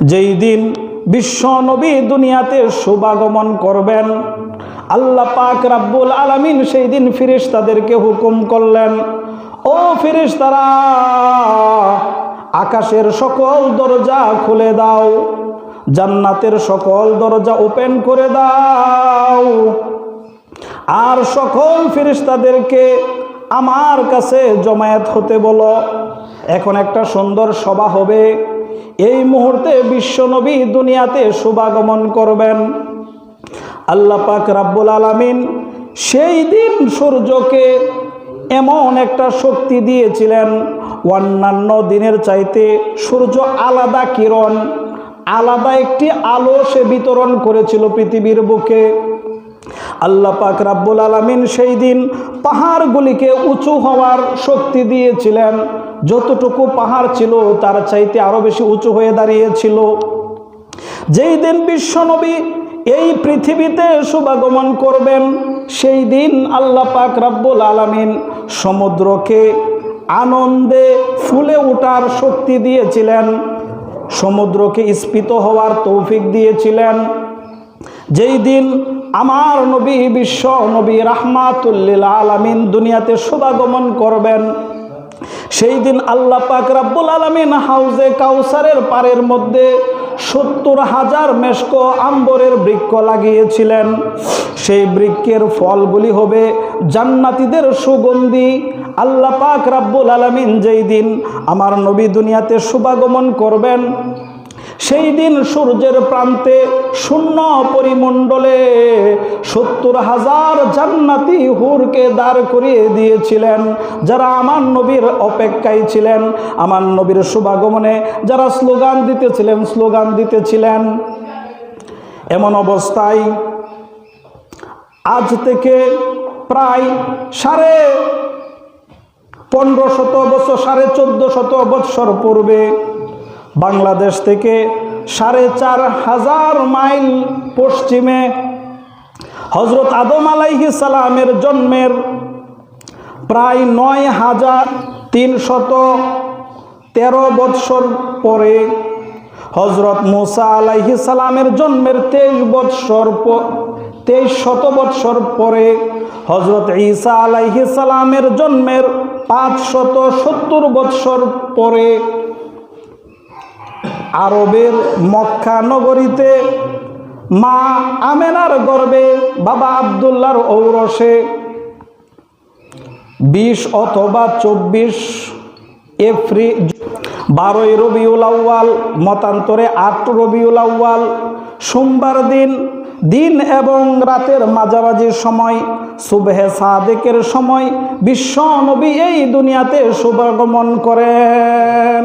যেই দিন বিশ্ব নবী দুনিয়াতে শুভাগমন করবেন, আল্লাহ পাক রাব্বুল আলামিন সেই দিন ফিরিস তাদেরকে হুকুম করলেন, ও ফিরিস তারা আকাশের সকল দরজা খুলে দাও, জান্নাতের সকল দরজা ওপেন করে দাও। আর সকল ফিরিস্তাদেরকে আমার কাছে জমায়েত হতে বলো। এখন একটা সুন্দর সভা হবে। এই মুহূর্তে বিশ্বনবী দুনিয়াতে শুভাগমন করবেন। আল্লাহ পাক রাব্বুল আলামিন সেই দিন সূর্যকে এমন একটা শক্তি দিয়েছিলেন, অন্যান্য দিনের চাইতে সূর্য আলাদা কিরণ, আলাদা একটি আলো সে বিতরণ করেছিল পৃথিবীর বুকে। আল্লাহ পাক রাব্বুল আলামিন সেই দিন পাহাড়গুলিকে উঁচু হওয়ার শক্তি দিয়েছিলেন। যতটুকু পাহাড় ছিল তার চাইতে আরও বেশি উঁচু হয়ে দাঁড়িয়েছিল। যেই দিন বিশ্বনবী এই পৃথিবীতে শুভাগমন করবেন, সেই দিন আল্লাহ পাক রাব্বুল আলামিন সমুদ্রকে আনন্দে ফুলে ওঠার শক্তি দিয়েছিলেন। সমুদ্রকে স্ফীত হওয়ার তৌফিক দিয়েছিলেন। যেই দিন আমার নবী বিশ্ব নবী রাহমাতুল্লিল আলামিন দুনিয়াতে শুভাগমন করবেন, সেই দিন আল্লাহ পাক রাব্বুল আলামিন হাউজে কাউসারের পারের মধ্যে সত্তর হাজার মেশক আম্বরের বৃক্ষ লাগিয়েছিলেন। সেই বৃক্ষের ফলগুলি হবে জান্নাতীদের সুগন্ধি। আল্লাহ পাক রাব্বুল আলামিন যেই দিন আমার নবী দুনিয়াতে শুভাগমন করবেন সেই দিন সূর্যের প্রান্তে শূন্য পরিমণ্ডলে সত্তর হাজার জান্নাতি হুরকে দাঁড় করিয়ে দিয়েছিলেন। যারা আমার নবীর অপেক্ষায় ছিলেন, আমার নবীর শুভাগমনে যারা স্লোগান দিতেছিলেন স্লোগান দিতেছিলেন। এমন অবস্থায় আজ থেকে প্রায় সাড়ে পনেরো শত বছর, সাড়ে চোদ্দ শত বৎসর পূর্বে বাংলাদেশ থেকে সাড়ে চার হাজার মাইল পশ্চিমে হজরত আদম আলাইহি সালামের জন্মের প্রায় নয় হাজার তিনশত তেরো বৎসর পরে হজরত মোসা আলাইহি সালামের জন্মের তেইশ বৎসর তেইশ শত বৎসর পরে হজরত ঈসা আলাইহি সালামের জন্মের পাঁচ শত সত্তর বৎসর পরে আরবের মক্কা নগরীতে মা আমেনার গর্বে বাবা আবদুল্লার ঔরসে বিশ অথবা চব্বিশ এপ্রিল বারোই রবিউল আউ্য়াল, মতান্তরে আট রবিউল আউ্য়াল, সোমবার দিন দিন এবং রাতের মাঝামাঝি সময়, সুবহে সাদেকের সময় বিশ্ব নবী এই দুনিয়াতে শুভাগমন করেন।